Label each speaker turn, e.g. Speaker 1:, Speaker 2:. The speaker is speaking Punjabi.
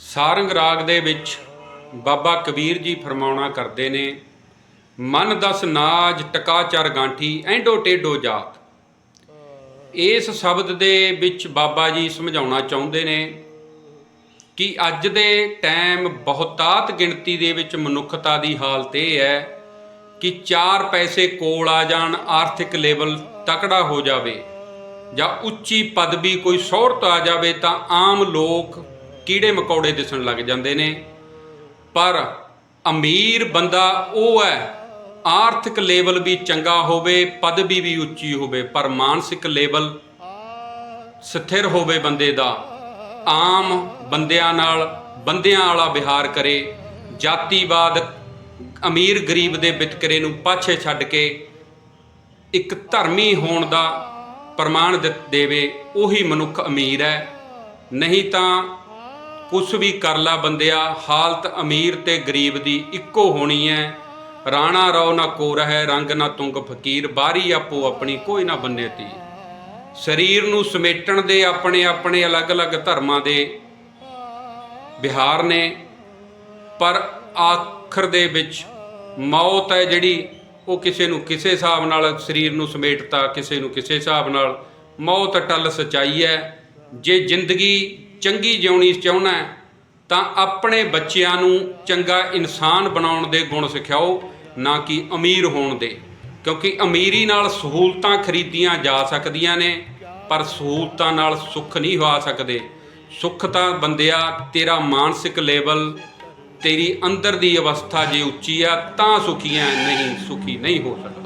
Speaker 1: ਸਾਰੰਗ ਰਾਗ ਦੇ ਵਿੱਚ ਬਾਬਾ ਕਬੀਰ ਜੀ ਫਰਮਾਉਣਾ ਕਰਦੇ ਨੇ, ਮਨ ਦਸ ਨਾਜ ਟਕਾ ਚਰ ਗਾਂਠੀ, ਐਂਡੋ ਟੇਡੋ ਜਾਤ। ਇਸ ਸ਼ਬਦ ਦੇ ਵਿੱਚ ਬਾਬਾ ਜੀ ਸਮਝਾਉਣਾ ਚਾਹੁੰਦੇ ਨੇ ਕਿ ਅੱਜ ਦੇ ਟਾਈਮ ਬਹੁਤਾਤ ਗਿਣਤੀ ਦੇ ਵਿੱਚ ਮਨੁੱਖਤਾ ਦੀ ਹਾਲਤ ਇਹ ਹੈ ਕਿ ਚਾਰ ਪੈਸੇ ਕੋਲ ਆ ਜਾਣ, ਆਰਥਿਕ ਲੈਵਲ ਤਕੜਾ ਹੋ ਜਾਵੇ ਜਾਂ ਉੱਚੀ ਪਦਵੀ ਕੋਈ ਸ਼ੋਹਰਤ ਆ ਜਾਵੇ ਤਾਂ ਆਮ ਲੋਕ ਕੀੜੇ ਮਕੌੜੇ ਦਿਸਣ ਲੱਗ ਜਾਂਦੇ ਨੇ। ਪਰ ਅਮੀਰ ਬੰਦਾ ਉਹ ਹੈ, ਆਰਥਿਕ ਲੈਵਲ ਵੀ ਚੰਗਾ ਹੋਵੇ, ਪਦਵੀ ਵੀ ਉੱਚੀ ਹੋਵੇ, ਪਰ ਮਾਨਸਿਕ ਲੈਵਲ ਸਥਿਰ ਹੋਵੇ ਬੰਦੇ ਦਾ। ਆਮ ਬੰਦਿਆਂ ਨਾਲ, ਬੰਦਿਆਂ ਵਾਲਾ ਵਿਹਾਰ ਕਰੇ। ਜਾਤੀਵਾਦ ਅਮੀਰ ਗਰੀਬ ਦੇ ਵਿਤਕਰੇ ਨੂੰ ਪਾਛੇ ਛੱਡ ਕੇ ਇੱਕ ਧਰਮੀ ਹੋਣ ਦਾ ਪ੍ਰਮਾਣ ਦਿੱਤ ਦੇਵੇ, ਉਹੀ ਮਨੁੱਖ ਅਮੀਰ ਹੈ। ਨਹੀਂ ਤਾਂ ਕੁਛ ਵੀ ਕਰ ਲਾ ਬੰਦਿਆ, ਹਾਲਤ ਅਮੀਰ ਤੇ ਗਰੀਬ ਦੀ ਇੱਕੋ ਹੋਣੀ ਹੈ ਰਾਣਾ ਰੋ ਨਾ ਕੋ ਹੈ ਰੰਗ ਨਾ ਤੁੰਗ ਫਕੀਰ, ਬਾਰੀ ਆਪੋ ਆਪਣੀ ਕੋਈ ਨਾ ਬੰਨੇ ਤੀ। ਸਰੀਰ ਨੂੰ ਸਮੇਟਣ ਦੇ ਆਪਣੇ ਆਪਣੇ ਅਲੱਗ-ਅਲੱਗ ਧਰਮਾਂ ਦੇ ਵਿਹਾਰ ਨੇ, ਪਰ ਆਖਰ ਦੇ ਵਿੱਚ ਮੌਤ ਹੈ ਜਿਹੜੀ ਉਹ ਕਿਸੇ ਨੂੰ ਕਿਸੇ ਹਿਸਾਬ ਨਾਲ ਸਰੀਰ ਨੂੰ ਸਮੇਟਤਾ, ਕਿਸੇ ਨੂੰ ਕਿਸੇ ਹਿਸਾਬ ਨਾਲ ਮੌਤ ਅਟਲ ਸਚਾਈ ਹੈ ਜੇ ਜ਼ਿੰਦਗੀ ਚੰਗੀ ਜਿਉਣੀ ਚਾਹੁੰਦਾ ਹੈ, ਤਾਂ ਆਪਣੇ ਬੱਚਿਆਂ ਨੂੰ ਚੰਗਾ ਇਨਸਾਨ ਬਣਾਉਣ ਦੇ ਗੁਣ ਸਿਖਾਓ ਨਾ ਕਿ ਅਮੀਰ ਹੋਣ ਦੇ। ਕਿਉਂਕਿ ਅਮੀਰੀ ਨਾਲ ਸਹੂਲਤਾਂ ਖਰੀਦੀਆਂ ਜਾ ਸਕਦੀਆਂ ਨੇ ਪਰ ਸਹੂਲਤਾਂ ਨਾਲ ਸੁੱਖ ਨਹੀਂ ਹੋ ਸਕਦੇ। ਸੁੱਖ ਤਾਂ ਬੰਦਿਆ ਤੇਰਾ ਮਾਨਸਿਕ ਲੈਵਲ ਤੇਰੀ ਅੰਦਰ ਦੀ ਅਵਸਥਾ ਜੇ ਉੱਚੀ ਆ ਤਾਂ ਸੁਖੀ ਹੈ ਨਹੀਂ ਸੁਖੀ ਨਹੀਂ ਹੋ ਸਕਦਾ।